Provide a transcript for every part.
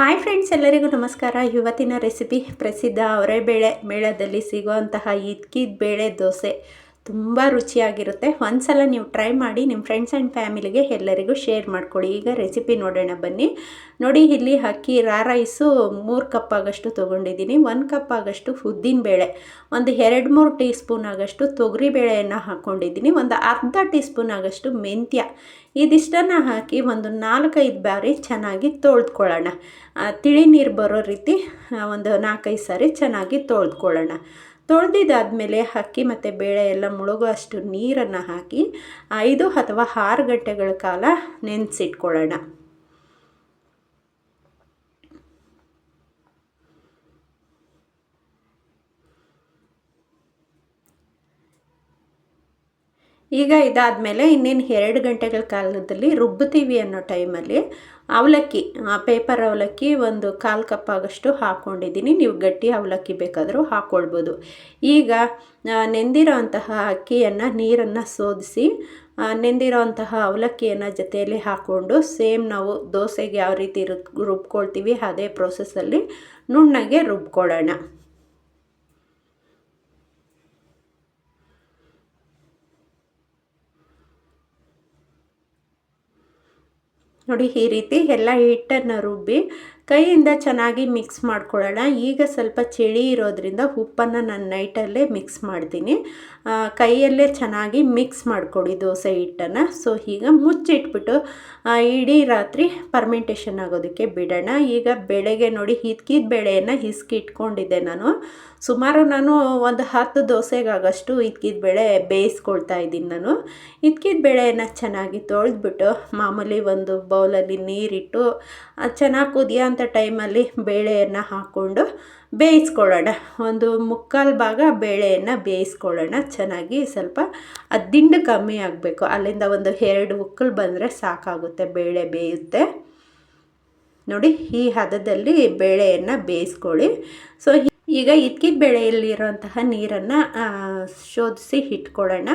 Hi friends ಎಲ್ಲರಿಗೂ ನಮಸ್ಕಾರ. ಇವತ್ತಿನ ರೆಸಿಪಿ ಪ್ರಸಿದ್ಧ ಅವರೆಬೇಳೆ ಮೇಳದಲ್ಲಿ ಸಿಗುವಂತಹ ಇದ್ಕಿದ ಬೇಳೆ ದೋಸೆ. ತುಂಬ ರುಚಿಯಾಗಿರುತ್ತೆ. ಒಂದ್ಸಲ ನೀವು ಟ್ರೈ ಮಾಡಿ ನಿಮ್ಮ ಫ್ರೆಂಡ್ಸ್ ಆ್ಯಂಡ್ ಫ್ಯಾಮಿಲಿಗೆ ಎಲ್ಲರಿಗೂ ಶೇರ್ ಮಾಡ್ಕೊಳ್ಳಿ. ಈಗ ರೆಸಿಪಿ ನೋಡೋಣ ಬನ್ನಿ. ನೋಡಿ, ಇಲ್ಲಿ ಅಕ್ಕಿ, ರಾ ರೈಸು ಮೂರು ಕಪ್ ಆಗಷ್ಟು ತೊಗೊಂಡಿದ್ದೀನಿ. ಒಂದು ಕಪ್ ಆಗಷ್ಟು ಉದ್ದಿನ ಬೇಳೆ, ಒಂದು ಎರಡು ಮೂರು ಟೀ ಸ್ಪೂನ್ ಆಗಷ್ಟು ತೊಗರಿ ಬೇಳೆಯನ್ನು ಹಾಕ್ಕೊಂಡಿದ್ದೀನಿ ಒಂದು ಅರ್ಧ ಟೀ ಸ್ಪೂನ್ ಆಗಷ್ಟು ಮೆಂತ್ಯ. ಇದಿಷ್ಟನ್ನು ಹಾಕಿ ಒಂದು ನಾಲ್ಕೈದು ಬಾರಿ ಚೆನ್ನಾಗಿ ತೊಳೆದ್ಕೊಳ್ಳೋಣ. ತಿಳಿ ನೀರು ಬರೋ ರೀತಿ ಒಂದು ನಾಲ್ಕೈದು ಸಾರಿ ಚೆನ್ನಾಗಿ ತೊಳೆದ್ಕೊಳ್ಳೋಣ. ತೊಳೆದಿದ್ದಾದಮೇಲೆ ಅಕ್ಕಿ ಮತ್ತು ಬೇಳೆ ಎಲ್ಲ ಮುಳುಗೋ ಅಷ್ಟು ನೀರನ್ನು ಹಾಕಿ ಐದು ಅಥವಾ ಆರು ಗಂಟೆಗಳ ಕಾಲ ನೆನೆಸಿಟ್ಕೊಳ್ಳೋಣ. ಈಗ ಇದಾದಮೇಲೆ ಇನ್ನೇನು ಎರಡು ಗಂಟೆಗಳ ಕಾಲದಲ್ಲಿ ರುಬ್ಬುತ್ತೀವಿ ಅನ್ನೋ ಟೈಮಲ್ಲಿ ಅವಲಕ್ಕಿ ಪೇಪರ್ ಅವಲಕ್ಕಿ ಒಂದು ಕಾಲು ಕಪ್ ಆಗಷ್ಟು ಹಾಕ್ಕೊಂಡಿದ್ದೀನಿ ನೀವು ಗಟ್ಟಿ ಅವಲಕ್ಕಿ ಬೇಕಾದರೂ ಹಾಕ್ಕೊಳ್ಬೋದು ಈಗ ನೆಂದಿರೋ ಅಂತಹ ಅಕ್ಕಿಯನ್ನು ನೀರನ್ನು ಸೋದಿಸಿ ನೆಂದಿರೋ ಅಂತಹ ಅವಲಕ್ಕಿಯನ್ನು ಜೊತೆಯಲ್ಲಿ ಹಾಕ್ಕೊಂಡು ಸೇಮ್ ನಾವು ದೋಸೆಗೆ ಯಾವ ರೀತಿ ರುಬ್ಕೊಳ್ತೀವಿ, ಅದೇ ಪ್ರೋಸೆಸ್ಸಲ್ಲಿ ನುಣ್ಣಗೆ ರುಬ್ಕೊಳ್ಳೋಣ. ನೋಡಿ ಈ ರೀತಿ ಎಲ್ಲ ಹಿಟ್ಟನ್ನು ರುಬ್ಬಿ ಕೈಯಿಂದ ಚೆನ್ನಾಗಿ ಮಿಕ್ಸ್ ಮಾಡ್ಕೊಳ್ಳೋಣ. ಈಗ ಸ್ವಲ್ಪ ಚಳಿ ಇರೋದ್ರಿಂದ ಉಪ್ಪನ್ನು ನಾನು ನೈಟಲ್ಲೇ ಮಿಕ್ಸ್ ಮಾಡ್ತೀನಿ. ಕೈಯಲ್ಲೇ ಚೆನ್ನಾಗಿ ಮಿಕ್ಸ್ ಮಾಡಿಕೊಡಿ ದೋಸೆ ಹಿಟ್ಟನ್ನು. ಸೊ ಈಗ ಮುಚ್ಚಿಟ್ಬಿಟ್ಟು ಇಡೀ ರಾತ್ರಿ ಪರ್ಮೆಂಟೇಷನ್ ಆಗೋದಕ್ಕೆ ಬಿಡೋಣ. ಈಗ ಬೆಳಗ್ಗೆ ನೋಡಿ ಹಿದ್ಕಿದ ಬೇಳೆಯನ್ನು ಹಿಸ್ಕಿಟ್ಕೊಂಡಿದ್ದೆ ನಾನು. ಸುಮಾರು ನಾನು ಒಂದು ಹತ್ತು ದೋಸೆಗಾಗಷ್ಟು ಇದ್ಕಿದ ಬೇಳೆ ಬೇಯಿಸ್ಕೊಳ್ತಾ ಇದ್ದೀನಿ ನಾನು. ಇದ್ಕಿದ ಬೇಳೆಯನ್ನು ಚೆನ್ನಾಗಿ ತೊಳೆದ್ಬಿಟ್ಟು, ಮಾಮೂಲಿ ಒಂದು ಬೌಲಲ್ಲಿ ನೀರಿಟ್ಟು ಚೆನ್ನಾಗಿ ಕುದಿಯೋ ಅಂಥ ಟೈಮಲ್ಲಿ ಬೇಳೆಯನ್ನು ಹಾಕ್ಕೊಂಡು ಬೇಯಿಸ್ಕೊಳ್ಳೋಣ. ಒಂದು ಮುಕ್ಕಾಲು ಭಾಗ ಬೇಳೆಯನ್ನು ಬೇಯಿಸ್ಕೊಳ್ಳೋಣ. ಚೆನ್ನಾಗಿ ಸ್ವಲ್ಪ ದಿಂಡು ಕಮ್ಮಿ ಆಗಬೇಕು. ಅಲ್ಲಿಂದ ಒಂದು ಎರಡು ಉಕ್ಕಲು ಬಂದರೆ ಸಾಕಾಗುತ್ತೆ, ಬೇಳೆ ಬೇಯುತ್ತೆ. ನೋಡಿ, ಈ ಹದದಲ್ಲಿ ಬೇಳೆಯನ್ನು ಬೇಯಿಸ್ಕೊಳ್ಳಿ. ಸೊ ಈಗ ಇದ್ಕಿದ ಬೆಳೆಯಲ್ಲಿರುವಂತಹ ನೀರನ್ನು ಶೋಧಿಸಿ ಇಟ್ಕೊಳ್ಳೋಣ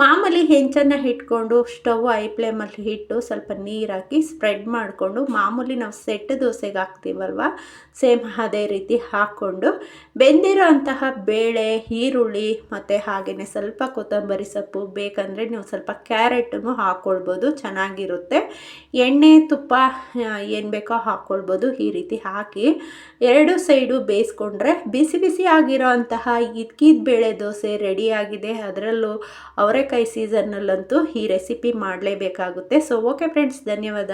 ಮಾಮೂಲಿ ಹೆಂಚನ್ನು ಇಟ್ಕೊಂಡು ಸ್ಟವ್ ಐ ಫ್ಲೇಮಲ್ಲಿ ಇಟ್ಟು ಸ್ವಲ್ಪ ನೀರು ಹಾಕಿ ಸ್ಪ್ರೆಡ್ ಮಾಡಿಕೊಂಡು, ಮಾಮೂಲಿ ನಾವು ಸೆಟ್ ದೋಸೆಗೆ ಹಾಕ್ತೀವಲ್ವ, ಸೇಮ್ ಅದೇ ರೀತಿ ಹಾಕ್ಕೊಂಡು ಬೆಂದಿರೋ ಅಂತಹ ಬೇಳೆ, ಈರುಳ್ಳಿ ಮತ್ತು ಹಾಗೆಯೇ ಸ್ವಲ್ಪ ಕೊತ್ತಂಬರಿ ಸೊಪ್ಪು ಬೇಕಂದರೆ ನೀವು ಸ್ವಲ್ಪ ಕ್ಯಾರೆಟನ್ನು ಹಾಕ್ಕೊಳ್ಬೋದು ಚೆನ್ನಾಗಿರುತ್ತೆ. ಎಣ್ಣೆ, ತುಪ್ಪ ಏನು ಬೇಕೋ ಹಾಕ್ಕೊಳ್ಬೋದು ಈ ರೀತಿ ಹಾಕಿ ಎರಡು ಸೈಡು ಬೇಯಿಸ್ಕೊಂಡ್ರೆ ಬಿಸಿ ಬಿಸಿ ಆಗಿರೋ ಅಂತಹ ಇದ್ಕಿದ ಬೇಳೆ ದೋಸೆ ರೆಡಿಯಾಗಿದೆ. ಅದರಲ್ಲೂ ಅವರೆಕಾಯಿ ಸೀಸನ್ನಲ್ಲಂತೂ ಈ ರೆಸಿಪಿ ಮಾಡಲೇಬೇಕಾಗುತ್ತೆ. ಸೊ ಓಕೆ ಫ್ರೆಂಡ್ಸ್ ಧನ್ಯವಾದ.